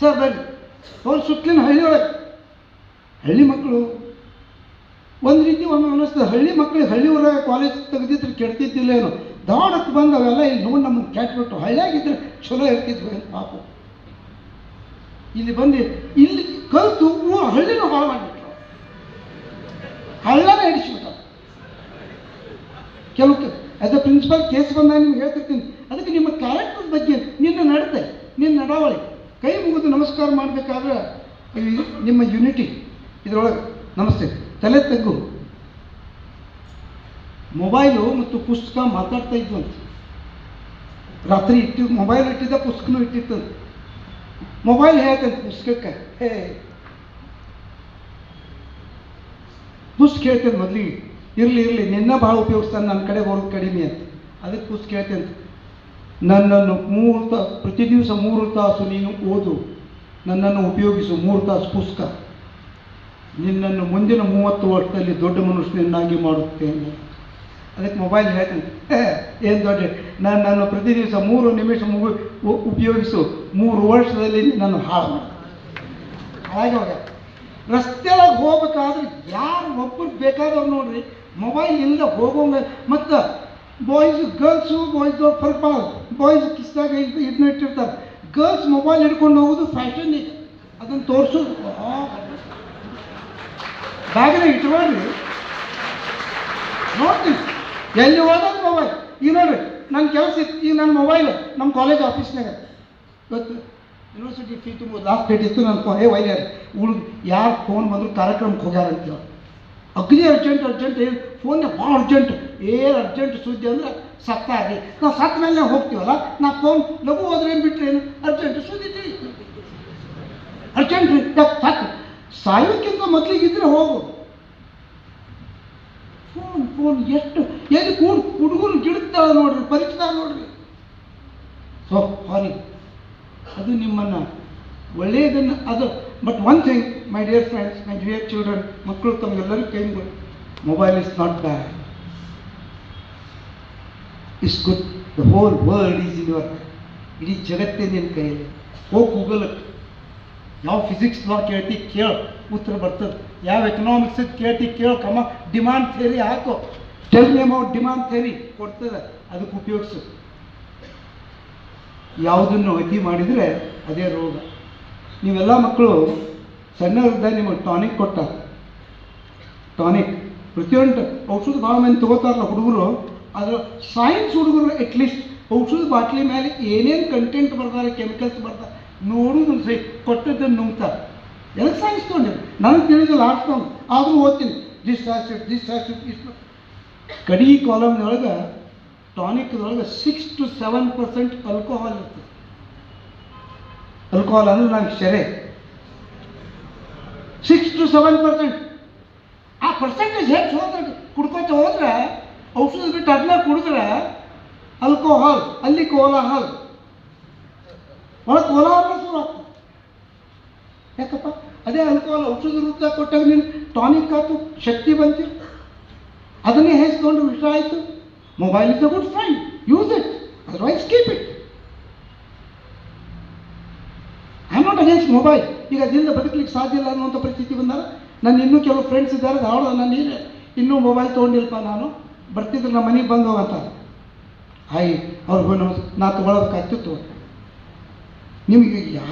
ಸರ್ ಬರ್ರಿ ಅವ್ರು ಸುತ್ತಲಿನ ಹಳ್ಳಿಯೊಳಗೆ. ಹಳ್ಳಿ ಮಕ್ಕಳು ಒಂದು ರೀತಿ ಒಮ್ಮೆ ಅನ್ನಿಸ್ತದೆ ಹಳ್ಳಿ ಮಕ್ಕಳಿಗೆ ಹಳ್ಳಿ ಊರಾಗ ಕಾಲೇಜ್ ತೆಗೆದಿದ್ರೆ ಕೆಡ್ತಿದ್ದಿಲ್ಲ ಏನು? ದಾಡಕ್ಕೆ ಬಂದು ಅವೆಲ್ಲ ಇಲ್ಲಿ ನೋಡಿ ನಮ್ಮನ್ನು ಕೆಟ್ಬಿಟ್ಟು ಹಳ್ಳಿಯಾಗಿದ್ರೆ ಚಲೋ ಇರ್ತಿದ್ವಿ ಅಂತ ಪಾಪ. ಇಲ್ಲಿ ಬಂದು ಇಲ್ಲಿ ಕಲಿತು ಊ ಹಳ್ಳಿನೂ ಹಾಳು ಮಾಡಿಬಿಟ್ರು. ಹಳ್ಳನೇ ಹಿಡಿಸ್ಬಿಟ್ಟ ಕೆಲವು ಆ್ಯಸ್ ಅ ಪ್ರಿನ್ಸಿಪಲ್ ಕೇಸ್ ಬಂದಾಗ ನಿಮ್ಗೆ ಹೇಳ್ತಿರ್ತೀನಿ. ಅದಕ್ಕೆ ನಿಮ್ಮ ಕ್ಯಾರೆಕ್ಟರ್ ಬಗ್ಗೆ ನಿನ್ನ ನಡತೆ, ನಿನ್ನ ನಡಾವಳಿ. ಕೈ ಮುಗಿದು ನಮಸ್ಕಾರ ಮಾಡಬೇಕಾದ್ರೆ ನಿಮ್ಮ ಯುನಿಟಿ ಇದರೊಳಗೆ. ನಮಸ್ತೆ. ತಲೆ ತಗ್ಗು. ಮೊಬೈಲು ಮತ್ತು ಪುಸ್ತಕ ಮಾತಾಡ್ತಾ ಇದ್ವಂತ. ರಾತ್ರಿ ಇಟ್ಟು, ಮೊಬೈಲ್ ಇಟ್ಟಿದ್ದ, ಪುಸ್ತಕನೂ ಇಟ್ಟಿತ್ತು ಮೊಬೈಲ್ ಹೇಳ್ತಂತ ಪುಸ್ತಕಕ್ಕೆ? ಹೇ. ಪುಸ್ತಕ ಹೇಳ್ತೇನೆ ಮೊದಲಿಗೆ. ಇರಲಿ ಇರಲಿ, ನಿನ್ನ ಭಾಳ ಉಪಯೋಗಿಸ್ತಾನೆ, ನನ್ನ ಕಡೆ ಬರೋದು ಕಡಿಮೆ ಅಂತ. ಅದಕ್ಕೆ ಪುಸ್ತಕ ಹೇಳ್ತೇನೆ. ನನ್ನನ್ನು ಮೂರು ತಾಸು ಪ್ರತಿ ದಿವಸ ಮೂರು ತಾಸು ನೀನು ಓದು. ನನ್ನನ್ನು ಉಪಯೋಗಿಸು, ಮೂರು ತಾಸು ಪುಸ್ತಕ. ನಿನ್ನನ್ನು ಮುಂದಿನ ಮೂವತ್ತು ವರ್ಷದಲ್ಲಿ ದೊಡ್ಡ ಮನುಷ್ಯನನ್ನಾಗಿ ಮಾಡುತ್ತೇನೆ. ಅದಕ್ಕೆ ಮೊಬೈಲ್ ಹೇಳ್ತೇನೆ. ಏನು ದೊಡ್ಡ, ನಾನು ನಾನು ಪ್ರತಿ ದಿವಸ ಮೂರು ನಿಮಿಷ ಮುಗು ಉಪಯೋಗಿಸು. ಮೂರು ವರ್ಷದಲ್ಲಿ ನಾನು ಹಾಳು ಹಾಗೆ ಹೋಗ ರಸ್ತೆಯೊಳಗೆ ಹೋಗ್ಬೇಕಾದ್ರೆ ಯಾರು ಒಬ್ಬರು ಬೇಕಾದವ್ರು ನೋಡ್ರಿ ಮೊಬೈಲ್ ಇಲ್ಲದೆ ಹೋಗೋಂಗ, ಮತ್ತು ಬಾಯ್ಸ್ ಗರ್ಲ್ಸು ಬಾಯ್ಸ್ ಸ್ವಲ್ಪ ಬಾಯ್ಸ್ ಕಿಸ್ದಾಗ ಇದು, ಇದನ್ನ ಇಟ್ಟಿರ್ತಾರೆ. ಗರ್ಲ್ಸ್ ಮೊಬೈಲ್ ಹಿಡ್ಕೊಂಡು ಹೋಗೋದು ಫ್ಯಾಷನ್ ಇದೆ. ಅದನ್ನು ತೋರಿಸೋದು. ಬ್ಯಾಗ್ನ ಇಟ್ಕೊಳ್ರಿ ನೋಡ್ತೀನಿ. ಎಲ್ಲಿ ಹೋದಾಗ ಮೊಬೈಲ್ ಈಗ ನೋಡ್ರಿ ನನ್ನ ಕೆಲಸ ಇತ್ತು ಈಗ ನನ್ನ ಮೊಬೈಲ್ ನಮ್ಮ ಕಾಲೇಜ್ ಆಫೀಸ್ನಾಗ ಇವತ್ತು ಯೂನಿವರ್ಸಿಟಿ ಫೀ ತುಂಬ ಲಾಸ್ಟ್ ಡೇಟ್ ಇತ್ತು ನನ್ನ ಏ, ವೈದ್ಯರು, ಹುಡುಗ, ಯಾರು ಫೋನ್ ಬಂದರೂ ಕಾರ್ಯಕ್ರಮಕ್ಕೆ ಹೋಗ್ಯಾರ ಅಂತೇಳಿ ಅಗ್ನಿ ಅರ್ಜೆಂಟ್ ಅರ್ಜೆಂಟ್ ಏನು ಫೋನ್ಗೆ ಭಾಳ ಅರ್ಜೆಂಟ್ ಏನು ಅರ್ಜೆಂಟ್ ಸುದ್ದಿ ಅಂದ್ರೆ ಸತ್ತಾಗಿ ನಾವು ಸತ್ತ ಮೇಲೆ ಹೋಗ್ತೀವಲ್ಲ, ನಾ ಫೋನ್ ಲಘು ಹೋದ್ರೆ ಏನು ಬಿಟ್ಟರೆ ಏನು? ಅರ್ಜೆಂಟ್ ಸುದ್ದಿ ತಿಳಿತು ಅರ್ಜೆಂಟ್ ಸತ್ತು ಸಾಯೋಕ್ಕಿಂತ ಮೊದಲಿಗಿದ್ರೆ ಹೋಗು. ಫೋನ್ ಫೋನ್, ಎಷ್ಟು, ಎಲ್ಲಿ ಕೂಡ್, ಹುಡುಗರು ಗಿಡುತ್ತಾಳೆ ನೋಡ್ರಿ, ಪರಿಚಿತ ನೋಡ್ರಿ. ಸೊ ಸಾರಿ ಅದು ನಿಮ್ಮನ್ನು ಒಳ್ಳೆಯದನ್ನು, ಅದು but one thing my dear friends my dear children ಮಕ್ಕಳು ತಮ್ಗೆಲ್ಲರೂ ಕೈ ಮುಗಿ mobile is not bad is good the whole world is in your ಇಡೀ ಜಗತ್ತೇ ನಿನ್ನ ಕೈಯಲ್ಲಿ. ಹೋಗಿ ಗೂಗಲ್ ಯಾವ ಫಿಸಿಕ್ಸ್ ಲಾ ಕೇಳ್ತಿ ಕೇಳು, ಉತ್ತರ ಬರ್ತದೆ. ಯಾವ ಎಕನಾಮಿಕ್ಸ್ ಕೇಳ್ತಿ ಕೇಳು ಕಮ ಡಿಮಾಂಡ್ ಥೇರಿ ಹಾಕು. ಟೆಲ್ ಎಂ ಅವ್ರ ಡಿಮಾಂಡ್ ಥೇರಿ ಕೊಡ್ತದೆ, ಅದಕ್ಕೆ ಉಪಯೋಗಿಸು. ಯಾವುದನ್ನು ಅತಿ ಮಾಡಿದರೆ ಅದೇ ರೋಗ. ನೀವೆಲ್ಲ ಮಕ್ಕಳು ಸಣ್ಣದ ನಿಮಗೆ ಟಾನಿಕ್ ಕೊಟ್ಟ ಟಾನಿಕ್ ಪ್ರತಿಯೊಂದು ಔಷಧ ಭಾಳ ಮಂದಿ ತಗೋತಾರಲ್ಲ ಹುಡುಗರು ಅದರ ಸೈನ್ಸ್ ಹುಡುಗರು ಅಟ್ಲೀಸ್ಟ್ ಔಷಧ ಬಾಟ್ಲಿ ಮೇಲೆ ಏನೇನು ಕಂಟೆಂಟ್ ಬರ್ತಾರೆ ಕೆಮಿಕಲ್ಸ್ ಬರ್ತಾರೆ ನೋಡೋದು ಸೈ ಕೊಟ್ಟದ್ದನ್ನು ನುಂಗ್ತಾರೆ ಎದಕ್ಕೆ ಸಾಯಿಸ್ಕೊಂಡೆ ನನಗೆ ತಿಳಿದಿಲ್ಲ ಆಡ್ಸ್ಕೊಂಡು ಆದರೂ ಓದ್ತೀನಿ. ದಿಸ್ ಆಸಿಡ್ ದಿಸ್ ಆಸಿಡ್ ಇಷ್ಟು ಕಡಿ ಕಾಲಮ್ನೊಳಗೆ ಟಾನಿಕ್ದೊಳಗೆ six to seven percent alcohol ಇರ್ತದೆ. ಆಲ್ಕೋಹಾಲ್ ಅಂದ್ರೆ ನನಗೆ ಸೆರೆ. ಸಿಕ್ಸ್ ಟು ಸೆವೆನ್ ಪರ್ಸೆಂಟ್ ಆ ಪರ್ಸೆಂಟೇಜ್ ಹೆಚ್ಚು ಹೋದ್ರೆ, ಕುಡ್ಕೋತ ಹೋದ್ರೆ ಔಷಧ ಬಿಟ್ಟು ಅದನ್ನ ಕುಡಿದ್ರೆ ಆಲ್ಕೋಹಾಲ್ ಅಲ್ಲಿ ಕೋಲಾಹಾಲ್. ಒಳಗೆ ಕೋಲಾಹಲ ಶುರು ಆಗ್ತದೆ. ಯಾಕಪ್ಪ? ಅದೇ ಆಲ್ಕೋಹಾಲ್ ಔಷಧ ರೂಪ ಕೊಟ್ಟಾಗ ನೀನು ಟಾನಿಕ್ ಆಯ್ತು ಶಕ್ತಿ ಬಂತು. ಅದನ್ನೇ ಹೇಸ್ಕೊಂಡು ವಿಷ ಆಯಿತು. Mobile is a good friend use it otherwise keep it I not against mobile ಈಗ ಅದರಿಂದ ಬದುಕಲಿಕ್ಕೆ ಸಾಧ್ಯ ಇಲ್ಲ ಅನ್ನುವಂಥ ಪರಿಸ್ಥಿತಿ ಬಂದಾಗ ನನ್ನ ಇನ್ನೂ ಕೆಲವು ಫ್ರೆಂಡ್ಸ್ ಇದ್ದಾರೆ ಅವಳು ನಾನು ನೀನು ಇನ್ನೂ ಮೊಬೈಲ್ ತೊಗೊಂಡಿಲ್ಪ ನಾನು. ಬರ್ತಿದ್ರೆ, ನಮ್ಮ ಮನೆಗೆ ಬಂದು ಹೋಗತ್ತ ಹಾಯ್ ಅವ್ರಿಗೆ ನಾ ತೊಗೊಳೋದಕ್ಕಾಗ್ತಿತ್ತು. ನಿಮಗೆ ಯಾ